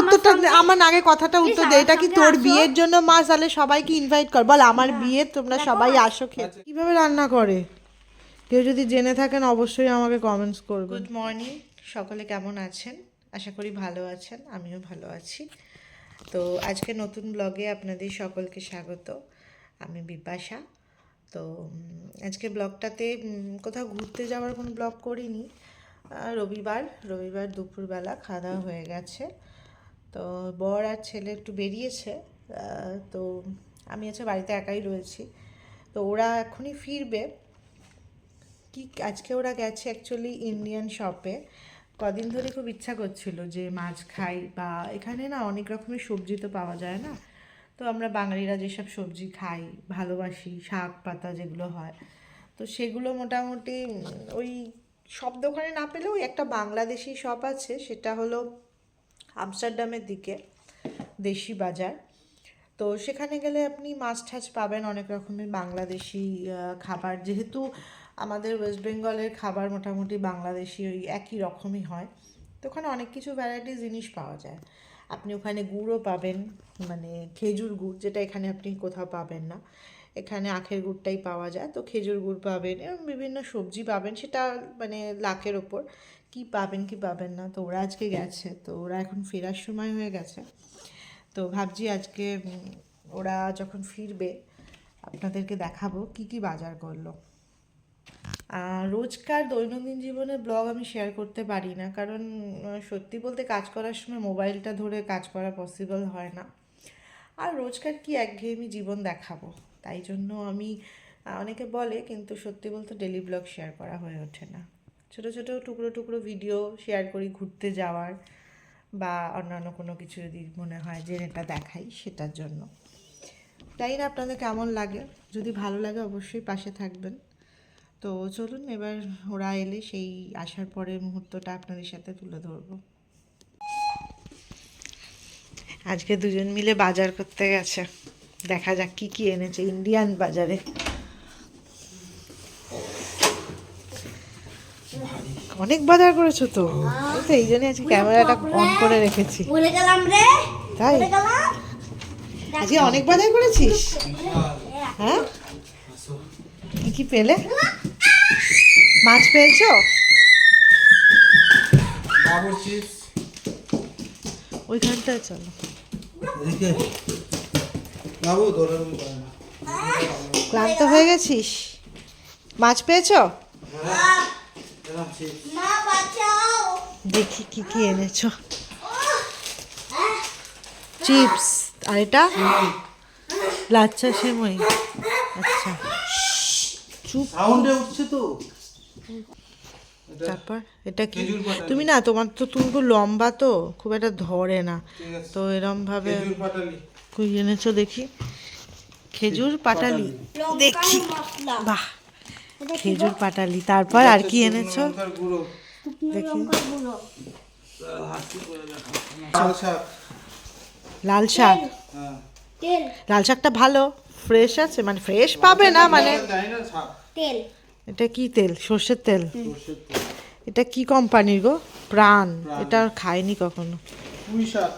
উত্তরটা আমার আগে কথাটা উত্তর দে এটা কি তোর বিয়ের জন্য মাছ তাহলে সবাইকে ইনভাইট কর। বল আমার বিয়ে তোমরা সবাই আসো খেতে কীভাবে রান্না করে? কেউ যদি জেনে থাকেন অবশ্যই আমাকে কমেন্টস করবে গুড মর্নিং সকলে কেমন আছেন? আশা করি ভালো আছেন আমিও ভালো আছি। তো আজকে নতুন ব্লগে আপনাদের সকলকে স্বাগত। আমি বিপাশা। তো আজকে ব্লগটাতে কোথাও ঘুরতে যাওয়ার কোনো ব্লগ করিনি। রবিবার রবিবার দুপুরবেলা খাওয়া দাওয়া হয়ে গেছে। তো বর আর ছেলে একটু বেরিয়েছে তো আমি আছে বাড়িতে একাই রয়েছি। তো ওরা এখনই ফিরবে। কি আজকে ওরা গেছে অ্যাকচুয়ালি ইন্ডিয়ান শপে কদিন ধরে খুব ইচ্ছা করছিল যে মাছ খাই বা এখানে না অনেক রকমের সবজি তো পাওয়া যায় না। তো আমরা বাঙালিরা যেসব সবজি খাই, ভালোবাসি, শাক পাতা যেগুলো হয়, তো সেগুলো মোটামুটি ওই সব দোকানে না পেলেও একটা বাংলাদেশি শপ আছে, সেটা হলো আমস্টারডামের দিকে, দেশি বাজার। তো সেখানে গেলে আপনি মাছ ঠাছ পাবেন, অনেক রকমের বাংলাদেশি খাবার। যেহেতু আমাদের ওয়েস্ট বেঙ্গলের খাবার মোটামুটি বাংলাদেশি, ওই একই রকমই হয়, তো ওখানে অনেক কিছু ভ্যারাইটি জিনিস পাওয়া যায়। আপনি ওখানে গুড়ও পাবেন মানে খেজুর গুড়, যেটা এখানে আপনি কোথাও পাবেন না। এখানে আখের গুড়টাই পাওয়া যায়। তো খেজুর গুড় পাবেন এবং বিভিন্ন সবজি পাবেন, সেটা মানে লাখের ওপর। কি পাবেন কি পাবেন না? তো ওরা আজকে গেছে, তো ওরা এখন ফেরার সময় হয়ে গেছে। তো ভাবছি আজকে ওরা যখন ফিরবে, আপনাদেরকে দেখাবো কি কি বাজার করল। রোজকার দৈনন্দিন জীবনে ব্লগ আমি শেয়ার করতে পারি না, কারণ সত্যি বলতে কাজ করার সময় মোবাইলটা ধরে কাজ করা পসিবল হয় না। আর রোজকার কি একঘেয়েমি জীবন দেখাবো? তাই জন্য আমি অনেকে বলে কিন্তু সত্যি বলতে ডেলি ব্লগ শেয়ার করা হয়ে ওঠে না। ছোট ছোট, টুকরো টুকরো ভিডিও শেয়ার করি ঘুরতে যাওয়ার বা অন্যান্য কোনো কিছু যদি মনে হয় যে এটা দেখাই সেটার জন্য। তাই না, আপনাদের কেমন লাগে? যদি ভালো লাগে অবশ্যই পাশে থাকবেন। তো চলুন, এবার ওরা এলে সেই আসার পরের মুহূর্তটা আপনাদের সাথে তুলে ধরবো। আজকে দুজন মিলে বাজার করতে গেছে। দেখা যাক কি কি এনেছে ইন্ডিয়ান বাজারে। অনেক বাজার করেছ তো? এই তো এই জন্য আজকে ক্যামেরাটা অন করে রেখেছি। ভুলে গেলাম রে তাই? আজকে অনেক বাজার করেছিস? হ্যাঁ? কি কি পেলে? মাছ পেয়েছ? ওইখানটায় চলো। এদিকে। বাবু দৌড়াদৌড়ি করে না। ক্লান্ত হয়ে গেছিস? মাছ পেয়েছ? বাঁচাও দেখি কি কি এনেছ। চিপস। আর এটা? লাচ্চা সেমই। আচ্ছা। চুপ। সাউন্ডে উঠছে তো। তারপর? এটা কি? তুমি না তোমার তো তুমি লম্বা তো খুব একটা ধরে না। তো এরম ভাবে কই এনেছো দেখি? খেজুর পাটালি। দেখি। মশলা। বাহ। খেজুর পাটালি। তারপর আর কি এনেছো? দেখি। লাল শাক। লাল শাক। হ্যাঁ। তেল। লাল শাকটা ভালো। ফ্রেশ আছে? মানে ফ্রেশ পাবে না? মানে এটা কি তেল? সর্ষের তেল? এটা কি কোম্পানির গো? প্রাণ। এটা আর খাইনি কখনো। পুঁই শাক।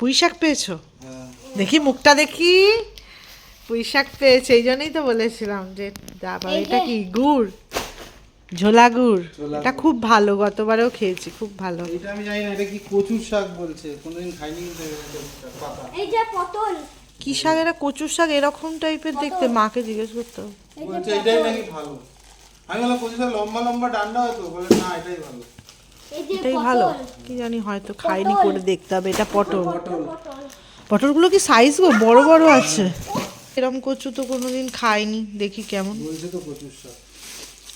পুঁই শাক পেয়েছ? দেখি মুখটা দেখি। পুঁই শাক পেয়েছে এই জন্যই তো বলেছিলাম যে এটা কি গুড়? ঝোলা গুড়? এটা খুব ভালো গতবারেও খেয়েছি খুব ভালো। এটা আমি জানি না এটা কি কচুর শাক বলছে? কোনোদিন খাইনি পাতা। এই যে পটল। কি শাক? এটা কচুর শাক এরকম টাইপের দেখতে মাকে জিজ্ঞেস করতে হবে। বলছে এটাই নাকি ভালো? আমি বললাম কচুর শাক লম্বা লম্বা ডান্ডা হয়তো বলে না এটাই ভালো। এটাই ভালো। কি জানি হয়তো খাইনি করে দেখতে হবে এটা পটল। পটল পটল। পটলগুলো কি সাইজ গো? বড় বড় আছে। এরকম কচু তো কোনোদিন খাইনি দেখি কেমন। বলছে তো কচুর শাক।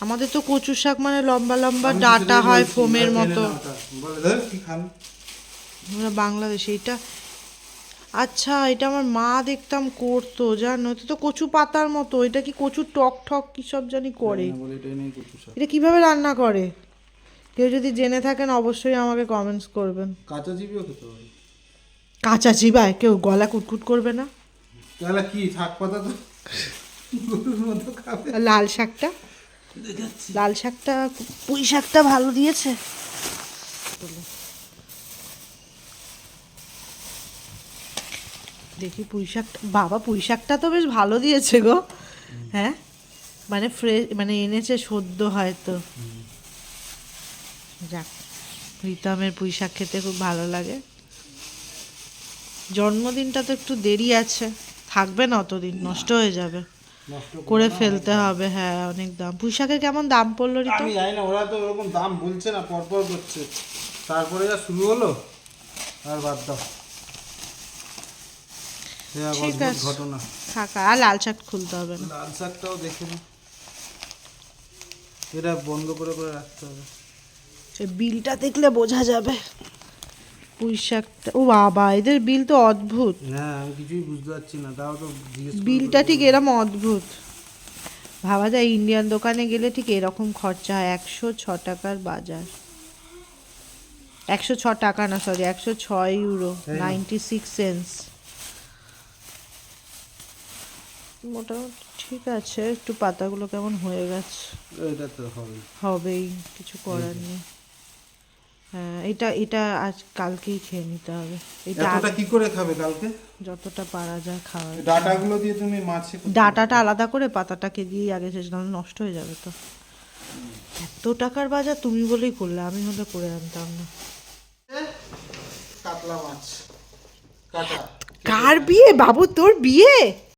আমাদের তো কচু শাক মানে লম্বা লম্বা ডাটা হয় ফোমের মতো। আমরা বাংলাদেশে এটা আচ্ছা এটা আমার মা দেখতাম করতো জানো? এটা তো কচু পাতার মতো এটা কি কচু টক ঠক কি সব জানি করে। এটা কীভাবে রান্না করে? কেউ যদি জেনে থাকেন অবশ্যই আমাকে কমেন্টস করবেন। কাঁচা চিবিও খেতে পারি কাঁচা চিবায় কেউ গলা কুটকুট করবে না? তাহলে কি শাক পাতা তো? লাল শাকটা? লাল শাকটা পুঁই শাকটা ভালো দিয়েছে। দেখি পুঁই শাকটা বাবা পুঁই শাকটা তো বেশ ভালো দিয়েছে গো। হ্যাঁ? মানে ফ্রেশ মানে এনেছে সদ্য হয়তো। যাক প্রীতমের পুঁই শাক খেতে খুব ভালো লাগে। জন্মদিনটা তো একটু দেরি আছে থাকবে না অতদিন নষ্ট হয়ে যাবে। করে ফেলতে হবে হ্যাঁ অনেক দাম। পুঁই শাকের কেমন দাম পড়ল রিতা আমি জানি না ওরা তো ওরকম দাম বলছে না পরপর করছে। তারপরে যা শুরু হলো আর বাদ দাও। সে এক ঠিক অদ্ভুত আছে। ঘটনা। থাকা আর লাল শাক খুলতে হবে না। লাল শাকটাও দেখে নি। এটা বন্ধ করে করে রাখতে হবে। বিলটা দেখলে বোঝা যাবে। পুঁই শাকটা ও বাবা এদের বিল তো অদ্ভুত। হ্যাঁ আমি কিছুই বুঝতে পারছি না তাও তো বিলটা ঠিক এরম অদ্ভুত। ভাবা যায় ইন্ডিয়ান দোকানে গেলে ঠিক এরকম খরচা হয় একশো ছ টাকার বাজার। একশো ছ টাকা না সরি একশো ছয় ইউরো নাইনটি সিক্স সেন্স মোটামুটি ঠিক আছে একটু পাতাগুলো কেমন হয়ে গেছে। এটা তো হবে হবেই কিছু করার নেই। এটা এটা আজ কালকেই খেয়ে নিতে হবে। এটা এতটা কি করে খাবে কালকে? যতটা পারা যায় খাওয়া ডাটাগুলো দিয়ে তুমি মাছে ডাটাটা আলাদা করে পাতাটাকে দিয়ে আগে শেষ নষ্ট হয়ে যাবে তো। এত টাকার বাজার তুমি বলেই করলে আমি হলে করে আনতাম না। কাতলা মাছ। কাটা। কার বিয়ে? বাবু তোর বিয়ে?